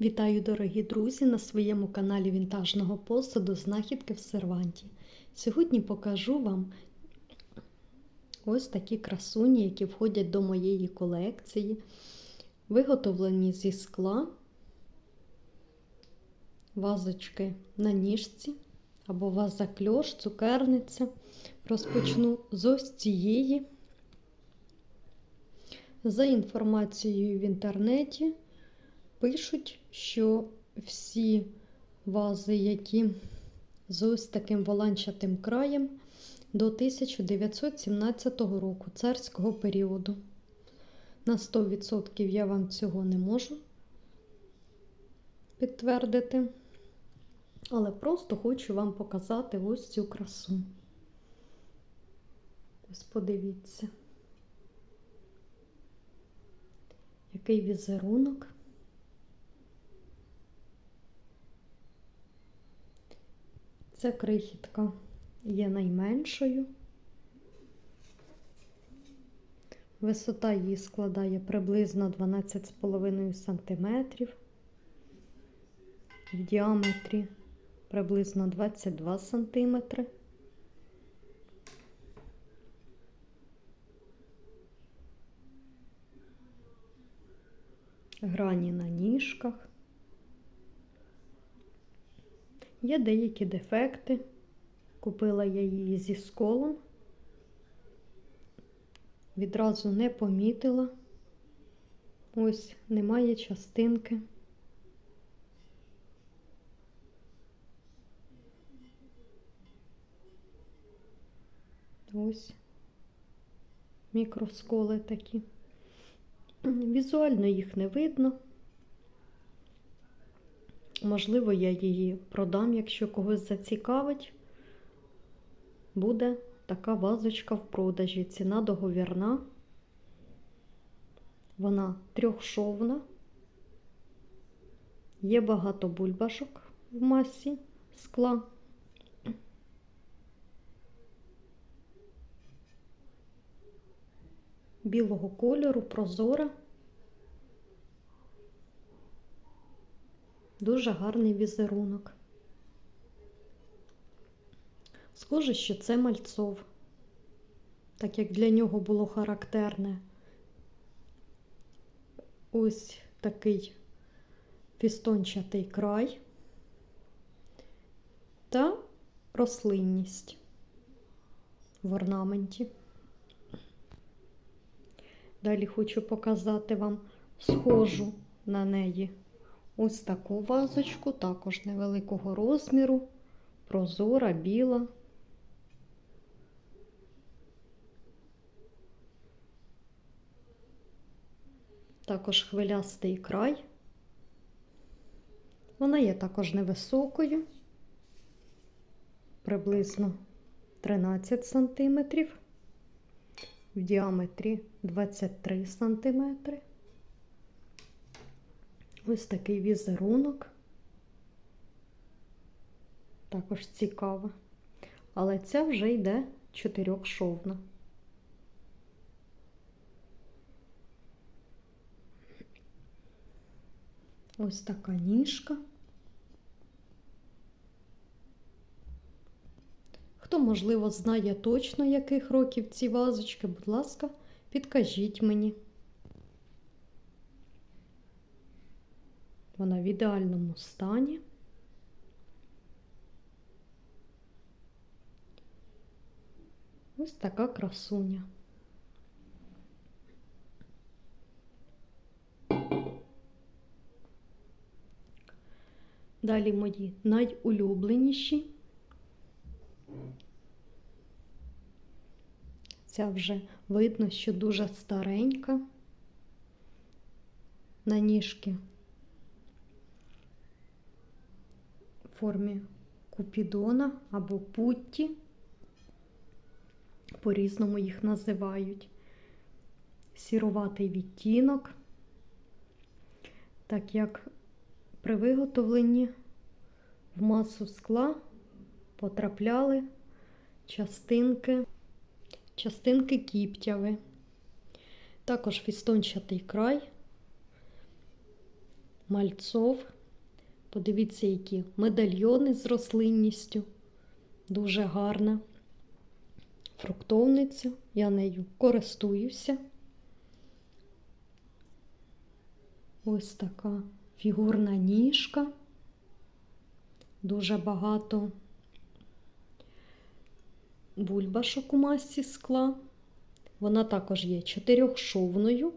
Вітаю, дорогі друзі, на своєму каналі Вінтажного посуду Знахідки в серванті. Сьогодні покажу вам ось такі красуні, які входять до моєї колекції, виготовлені зі скла, вазочки на ніжці або ваза кльош, цукерниця. Розпочну з ось цієї. За інформацією в інтернеті пишуть, що всі вази, які з ось таким воланчатим краєм до 1917 року царського періоду. На 100% я вам цього не можу підтвердити, але просто хочу вам показати ось цю красу. Ось подивіться. Який візерунок. Ця крихітка є найменшою. Висота її складає приблизно 12,5 см, в діаметрі приблизно 22 см. Грані на ніжках. Є деякі дефекти. Купила я її зі сколом. Відразу не помітила. Ось немає частинки. Ось мікросколи такі. Візуально їх не видно. Можливо, я її продам, якщо когось зацікавить. Буде така вазочка в продажі. Ціна договірна. Вона трьохшовна. Є багато бульбашок в масі скла. Білого кольору, прозора. Дуже гарний візерунок. Схоже, що це мальцов, так як для нього було характерне ось такий фістончатий край та рослинність в орнаменті. Далі хочу показати вам схожу на неї ось таку вазочку, також невеликого розміру, прозора, біла. Також хвилястий край. Вона є також невисокою, приблизно 13 сантиметрів, в діаметрі 23 сантиметри. Ось такий візерунок. Також цікаво. Але ця вже йде чотирьохшовна. Ось така ніжка. Хто, можливо, знає точно, яких років ці вазочки, будь ласка, підкажіть мені. Вона в ідеальному стані. Ось така красуня. Далі мої найулюбленіші. Ця вже видно, що дуже старенька на ніжки формі купідона або путті. По-різному їх називають. Сіруватий відтінок, так як при виготовленні в масу скла потрапляли частинки, частинки кіптяви, також фістончатий край, мальцов. Подивіться, які медальйони з рослинністю. Дуже гарна фруктовниця. Я нею користуюся. Ось така фігурна ніжка. Дуже багато бульбашок у масі скла. Вона також є чотирьохшовною.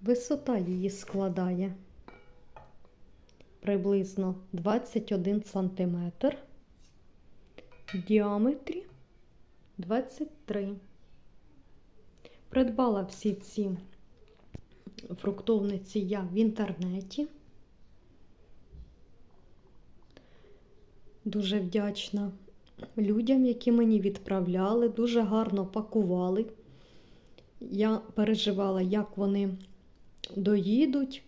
Висота її складає приблизно 21 см, в діаметрі 23 Придбала всі ці фруктовниці я в інтернеті. Дуже вдячна людям, які мені відправляли, дуже гарно пакували. Я переживала, як вони доїдуть,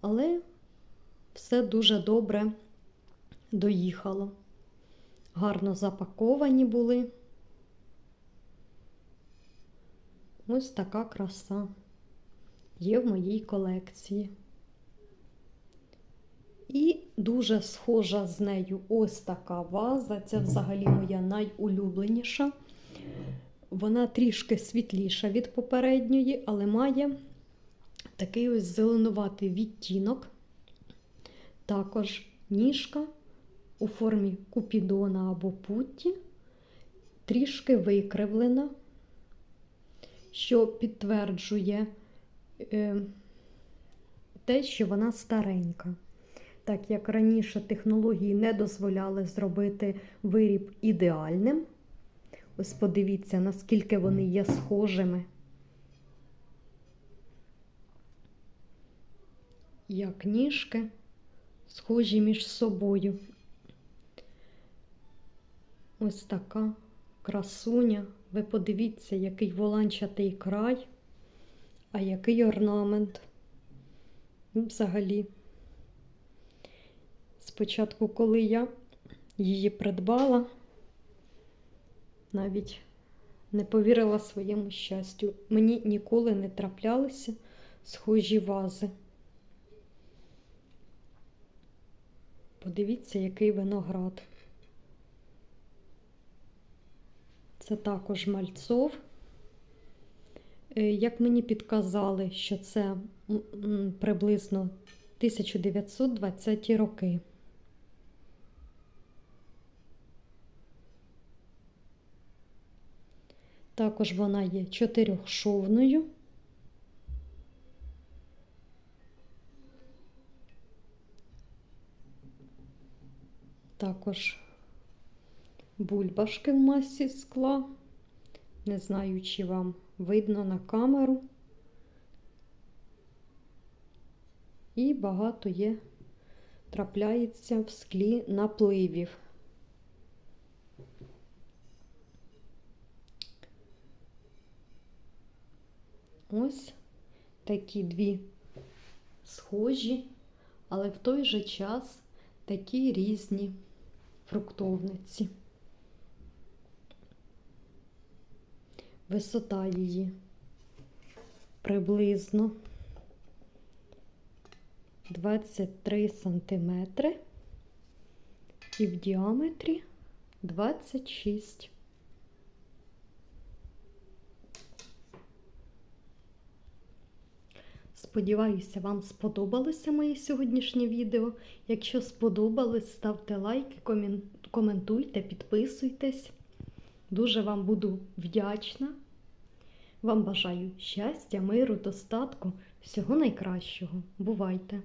але все дуже добре доїхало. Гарно запаковані були. Ось така краса є в моїй колекції. І дуже схожа з нею ось така ваза. Це взагалі моя найулюбленіша. Вона трішки світліша від попередньої, але має такий ось зеленуватий відтінок. Також ніжка у формі купідона або путті, трішки викривлена, що підтверджує е, те, що вона старенька. Так як раніше технології не дозволяли зробити виріб ідеальним. Ось подивіться, наскільки вони є схожими. Як ніжки схожі між собою. Ось така красуня. Ви подивіться, який воланчатий край, а який орнамент. Ну, Взагалі, спочатку, коли я її придбала, навіть не повірила своєму щастю. Мені ніколи не траплялися схожі вази. Подивіться, який виноград. Це також мальцов. Е, Як мені підказали, що це приблизно 1920 роки. Також вона є чотирьохшовною. Також бульбашки в масі скла. Не знаю, чи вам видно на камеру. І багато є, трапляється в склі напливів. Ось такі дві схожі, але в той же час такі різні фруктовниці. Висота її приблизно 23 сантиметри і в діаметрі 26. Сподіваюся, вам сподобалося моє сьогоднішнє відео. Якщо сподобалось, ставте лайки, коментуйте, підписуйтесь. Дуже вам буду вдячна. Вам бажаю щастя, миру, достатку, всього найкращого. Бувайте!